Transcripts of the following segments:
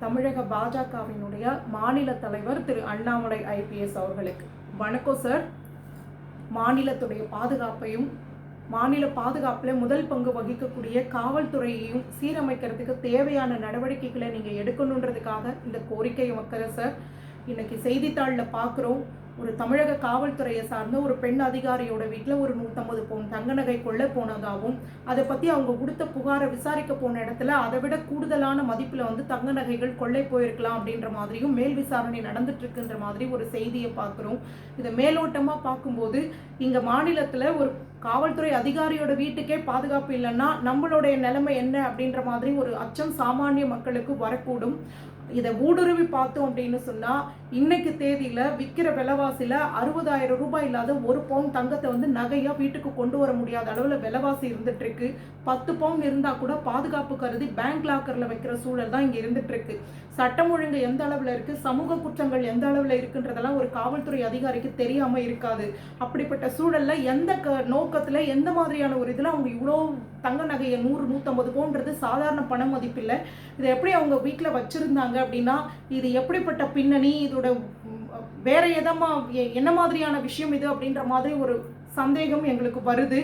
தமிழக பாஜகவினுடைய மாநில தலைவர் திரு அண்ணாமலை ஐபிஎஸ் அவர்களுக்கு. வணக்கம் சார். மாநிலத்துடைய பாதுகாப்பையும் மாநில பாதுகாப்பில் முதல் பங்கு வகிக்கக்கூடிய காவல்துறையையும் சீரமைக்கிறதுக்கு தேவையான நடவடிக்கைகளை நீங்கள் எடுக்கணுன்றதுக்காக இந்த கோரிக்கையை வைக்கிறேன் சார். இன்னைக்கு செய்தித்தாளில் பார்க்குறோம் ஒரு தமிழக காவல்துறையை சார்ந்த ஒரு பெண் அதிகாரியோட வீட்டில் ஒரு நூற்றம்பது பவுன் தங்க நகை கொள்ள போனதாகவும் அதை பற்றி அவங்க கொடுத்த புகாரை விசாரிக்க போன இடத்துல அதை விட கூடுதலான மதிப்பில் வந்து தங்க நகைகள் கொள்ளை போயிருக்கலாம் அப்படின்ற மாதிரியும் மேல் விசாரணை நடந்துட்டு இருக்குன்ற மாதிரி ஒரு செய்தியை பார்க்குறோம். இதை மேலோட்டமாக பார்க்கும்போது இங்கே மாநிலத்தில் ஒரு காவல்துறை அதிகாரியோட வீட்டுக்கே பாதுகாப்பு இல்லைன்னா நம்மளுடைய நிலைமை என்ன அப்படின்ற மாதிரி ஒரு அச்சம் சாமானிய மக்களுக்கு வரக்கூடும். இதை ஊடுருவி பார்த்தோம் அப்படின்னு சொன்னால் இன்னைக்கு தேதியில் விற்கிற விலைவாசியில் அறுபதாயிரம் ரூபாய் இல்லாத ஒரு பவுன் தங்கத்தை வந்து நகையாக வீட்டுக்கு கொண்டு வர முடியாத அளவில் விலைவாசி இருந்துட்டுருக்கு பத்து பவுன் இருந்தால் கூட பாதுகாப்பு கருதி பேங்க் லாக்கரில் வைக்கிற சூழல் தான் இங்கே இருந்துட்டுருக்கு சட்டம் ஒழுங்கு எந்த அளவில் இருக்குது சமூக குற்றங்கள் எந்த அளவில் இருக்குன்றதெல்லாம் ஒரு காவல்துறை அதிகாரிக்கு தெரியாமல் இருக்காது. அப்படிப்பட்ட சூழலில் எந்த க நோக்கத்தில் எந்த மாதிரியான ஒரு இதில் அவங்க இவ்வளோ தங்க நகையை நூறு நூற்றம்பது பவுன்றது சாதாரண பண மதிப்பில்லை. இதை எப்படி அவங்க வீட்டில் வச்சுருந்தாங்க அப்படின்னா இது எப்படிப்பட்ட பின்னணி? இதோட வேற எதமா என்ன மாதிரியான விஷயம் இது அப்படின்ற மாதிரி ஒரு சந்தேகம் எங்களுக்கு வருது.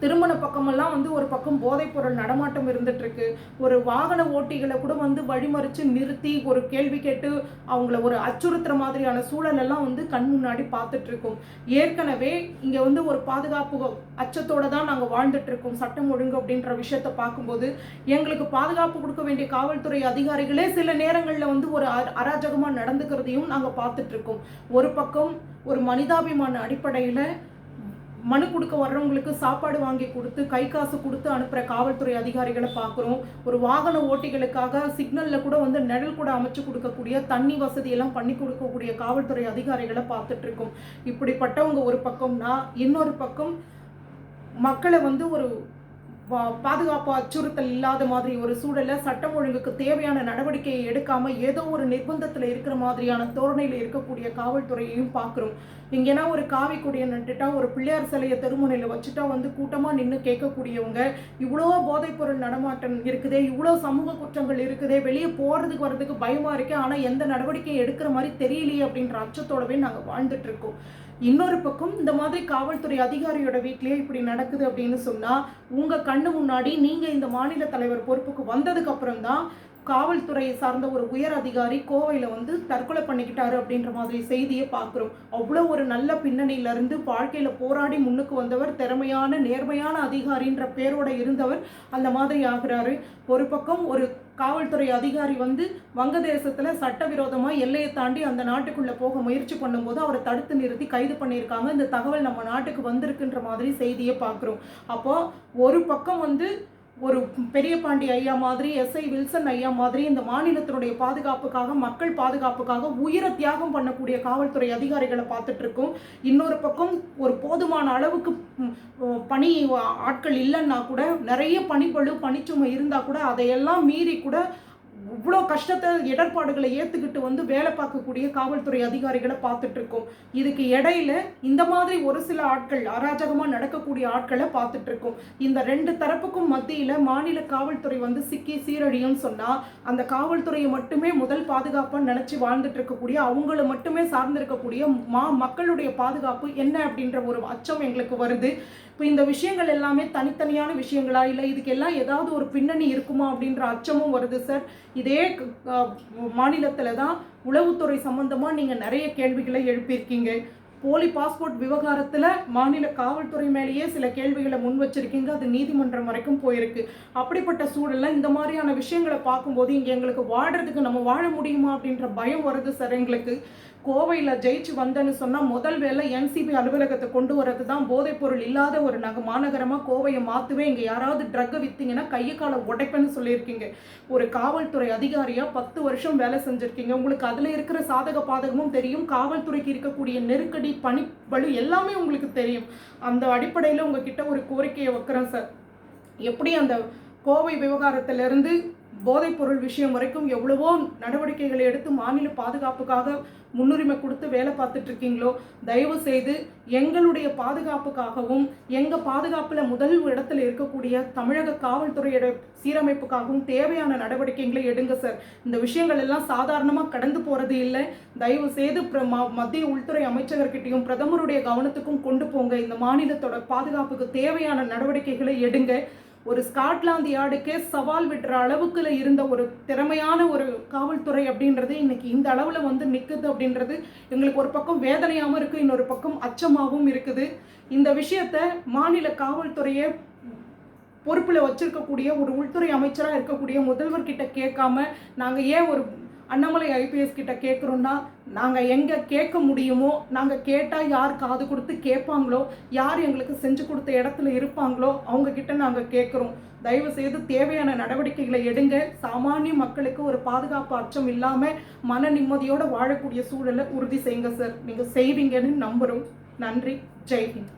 திருமண பக்கமெல்லாம் வந்து ஒரு பக்கம் போதைப்பொருள் நடமாட்டம் இருந்துட்டு இருக்கு ஒரு வாகன ஓட்டிகளை கூட வந்து வழிமறிச்சு நிறுத்தி ஒரு கேள்வி கேட்டு அவங்கள ஒரு அச்சுறுத்துற மாதிரியான சூழல் எல்லாம் வந்து கண் முன்னாடி பார்த்துட்டு இருக்கோம் ஏற்கனவே இங்க வந்து ஒரு பாதுகாப்பு அச்சத்தோட தான் நாங்கள் வாழ்ந்துட்டு இருக்கோம் சட்டம் ஒழுங்கு அப்படின்ற விஷயத்த பார்க்கும்போது எங்களுக்கு பாதுகாப்பு கொடுக்க வேண்டிய காவல்துறை அதிகாரிகளே சில நேரங்களில் வந்து ஒரு அராஜகமாக நடந்துக்கிறதையும் நாங்கள் பார்த்துட்டு இருக்கோம் ஒரு பக்கம் ஒரு மனிதாபிமான அடிப்படையில் மனு கொடுக்க வர்றவங்களுக்கு சாப்பாடு வாங்கி கொடுத்து கை காசு கொடுத்து அனுப்புகிற காவல்துறை அதிகாரிகளை பார்க்குறோம். ஒரு வாகன ஓட்டிகளுக்காக சிக்னலில் கூட வந்து நிழல் கூட அமைச்சு கொடுக்கக்கூடிய தண்ணி வசதியெல்லாம் பண்ணி கொடுக்கக்கூடிய காவல்துறை அதிகாரிகளை பார்த்துட்ருக்கோம் இப்படிப்பட்டவங்க ஒரு பக்கம்னா இன்னொரு பக்கம் மக்களை வந்து ஒரு பாதுகாப்பு அச்சுறுத்தல் இல்லாத மாதிரி ஒரு சூழல்ல சட்டம் ஒழுங்குக்கு தேவையான நடவடிக்கையை எடுக்காம ஏதோ ஒரு நிர்பந்தத்துல இருக்கிற மாதிரியான தோரணையில இருக்கக்கூடிய காவல்துறையையும் பார்க்குறோம் இங்கேனா ஒரு காவி கொடியை நட்டுட்டா ஒரு பிள்ளையார் சிலையை தெருமுனையில் வச்சுட்டா வந்து கூட்டமாக நின்று கேட்கக்கூடியவங்க இவ்வளோ போதைப் பொருள் நடமாட்டம் இருக்குதே இவ்வளோ சமூக குற்றங்கள் இருக்குதே வெளியே போகிறதுக்கு வர்றதுக்கு பயமாக இருக்கு ஆனால் எந்த நடவடிக்கையும் எடுக்கிற மாதிரி தெரியலையே அப்படின்ற அச்சத்தோடவே நாங்கள் வாழ்ந்துட்டு இருக்கோம். இன்னொரு பக்கம் இந்த மாதிரி காவல்துறை அதிகாரியோட வீட்லேயே இப்படி நடக்குது அப்படின்னு சொன்னால் உங்கள் கண்ணு முன்னாடி நீங்கள் இந்த மாநில தலைவர் பொறுப்புக்கு வந்ததுக்கு அப்புறம் தான் காவல்துறையை சார்ந்த ஒரு உயர் அதிகாரி கோவையில் வந்து தற்கொலை பண்ணிக்கிட்டாரு அப்படின்ற மாதிரி செய்தியை பார்க்குறோம். அவ்வளோ ஒரு நல்ல பின்னணியிலிருந்து வாழ்க்கையில் போராடி முன்னுக்கு வந்தவர் திறமையான நேர்மையான அதிகாரின்ற பேரோட இருந்தவர் அந்த மாதிரி ஆகிறாரு. ஒரு பக்கம் ஒரு காவல்துறை அதிகாரி வந்து வங்கதேசத்தில் சட்டவிரோதமாக எல்லையை தாண்டி அந்த நாட்டுக்குள்ளே போக முயற்சி பண்ணும்போது அவரை தடுத்து நிறுத்தி கைது பண்ணியிருக்காங்க. இந்த தகவல் நம்ம நாட்டுக்கு வந்திருக்குன்ற மாதிரி செய்தியை பார்க்குறோம். அப்போ ஒரு பக்கம் வந்து ஒரு பெரிய பாண்டி ஐயா மாதிரி எஸ்ஐ வில்சன் ஐயா மாதிரி இந்த மாநிலத்தினுடைய பாதுகாப்புக்காக மக்கள் பாதுகாப்புக்காக உயிரை தியாகம் பண்ணக்கூடிய காவல்துறை அதிகாரிகளை பார்த்துட்டு இருக்கோம் இன்னொரு பக்கம் ஒரு போதுமான அளவுக்கு பணி ஆட்கள் இல்லைன்னா கூட நிறைய பணிப்பழு பணிச்சுமை இருந்தால் கூட அதையெல்லாம் மீறி கூட இவ்வளோ கஷ்டத்தை இடர்பாடுகளை ஏற்றுக்கிட்டு வந்து வேலை பார்க்கக்கூடிய காவல்துறை அதிகாரிகளை பார்த்துட்டு இருக்கோம். இதுக்கு இடையில இந்த மாதிரி ஒரு சில ஆட்கள் அராஜகமாக நடக்கக்கூடிய ஆட்களை பார்த்துட்டு இருக்கோம். இந்த ரெண்டு தரப்புக்கும் மத்தியில் மாநில காவல்துறை வந்து சிக்கி சீரழியும்னு சொன்னால் அந்த காவல்துறையை மட்டுமே முதல் பாதுகாப்பாக நினச்சி வாழ்ந்துட்டு இருக்கக்கூடிய அவங்கள மட்டுமே சார்ந்திருக்கக்கூடிய மா மக்களுடைய பாதுகாப்பு என்ன அப்படின்ற ஒரு அச்சம் எங்களுக்கு வருது. இப்போ இந்த விஷயங்கள் எல்லாமே தனித்தனியான விஷயங்களா? இல்லை இதுக்கெல்லாம் ஏதாவது ஒரு பின்னணி இருக்குமா அப்படின்ற அச்சமும் வருது சார். இதே மாநிலத்தில் தான் உளவுத்துறை சம்பந்தமாக நீங்கள் நிறைய கேள்விகளை எழுப்பியிருக்கீங்க. போலி பாஸ்போர்ட் விவகாரத்தில் மாநில காவல்துறை மேலேயே சில கேள்விகளை முன் வச்சிருக்கீங்க. அது நீதிமன்றம் வரைக்கும் போயிருக்கு. அப்படிப்பட்ட சூழலில் இந்த மாதிரியான விஷயங்களை பார்க்கும்போது இங்கே எங்களுக்கு வாழ்கிறதுக்கு நம்ம வாழ முடியுமா அப்படின்ற பயம் வருது சார் எங்களுக்கு. கோவையில் ஜெயிச்சு வந்தேன்னு சொன்னால் முதல் வேலை என்சிபி அலுவலகத்தை கொண்டு வரது தான் போதைப்பொருள் இல்லாத ஒரு நக மாநகரமாக கோவையை மாற்றுவேன் இங்கே யாராவது ட்ரக்கை விற்றீங்கன்னா கையை காலை உடைப்பேன்னு சொல்லியிருக்கீங்க. ஒரு காவல்துறை அதிகாரியாக பத்து வருஷம் வேலை செஞ்சுருக்கீங்க. உங்களுக்கு அதில் இருக்கிற சாதக பாதகமும் தெரியும். காவல்துறைக்கு இருக்கக்கூடிய நெருக்கடி பணிப்பளு எல்லாமே உங்களுக்கு தெரியும். அந்த அடிப்படையில் உங்ககிட்ட ஒரு கோரிக்கையை வைக்கிறேன் சார். எப்படி அந்த கோவை விவகாரத்திலிருந்து போதைப்பொருள் விஷயம் வரைக்கும் எவ்வளவோ நடவடிக்கைகளை எடுத்து மாநில பாதுகாப்புக்காக முன்னுரிமை கொடுத்து வேலை பார்த்துட்டு இருக்கீங்களோ தயவு செய்து எங்களுடைய பாதுகாப்புக்காகவும் எங்கள் பாதுகாப்பில் முதல் இடத்துல இருக்கக்கூடிய தமிழக காவல்துறையோட சீரமைப்புக்காகவும் தேவையான நடவடிக்கைகளை எடுங்க சார். இந்த விஷயங்கள் எல்லாம் சாதாரணமாக கடந்து போகிறது இல்லை. தயவு செய்து ம- மத்திய உள்துறை அமைச்சகர்கிட்டையும் பிரதமருடைய கவனத்துக்கும் கொண்டு போங்க. இந்த மாநிலத்தோட பாதுகாப்புக்கு தேவையான நடவடிக்கைகளை எடுங்க. ஒரு ஸ்காட்லாந்து யார்டுக்கே சவால் விடுற அளவுக்குல இருந்த ஒரு திறமையான ஒரு காவல்துறை அப்படின்றது இன்னைக்கு இந்த அளவில் வந்து நிற்குது அப்படின்றது எங்களுக்கு ஒரு பக்கம் வேதனையாகவும் இருக்குது இன்னொரு பக்கம் அச்சமாகவும் இருக்குது. இந்த விஷயத்த மாநில காவல்துறையை பொறுப்பில் வச்சிருக்கக்கூடிய ஒரு உள்துறை அமைச்சராக இருக்கக்கூடிய முதல்வர்கிட்ட கேட்காம நாங்கள் ஏன் ஒரு அண்ணாமலை ஐபிஎஸ் கிட்ட கேட்குறோன்னா நாங்கள் எங்கே கேட்க முடியுமோ நாங்கள் கேட்டால் யார் காது கொடுத்து கேட்பாங்களோ யார் எங்களுக்கு செஞ்சு கொடுத்த இடத்துல இருப்பாங்களோ அவங்கக்கிட்ட நாங்கள் கேட்குறோம் தயவு செய்து தேவையான நடவடிக்கைகளை எடுங்க. சாமானிய மக்களுக்கு ஒரு பாதுகாப்பு அச்சம் இல்லாமல் மன நிம்மதியோடு வாழக்கூடிய சூழலை உறுதி செய்யுங்க சார் நீங்கள் செய்வீங்கன்னு நம்புகிறோம் நன்றி. ஜெய்ஹிந்த்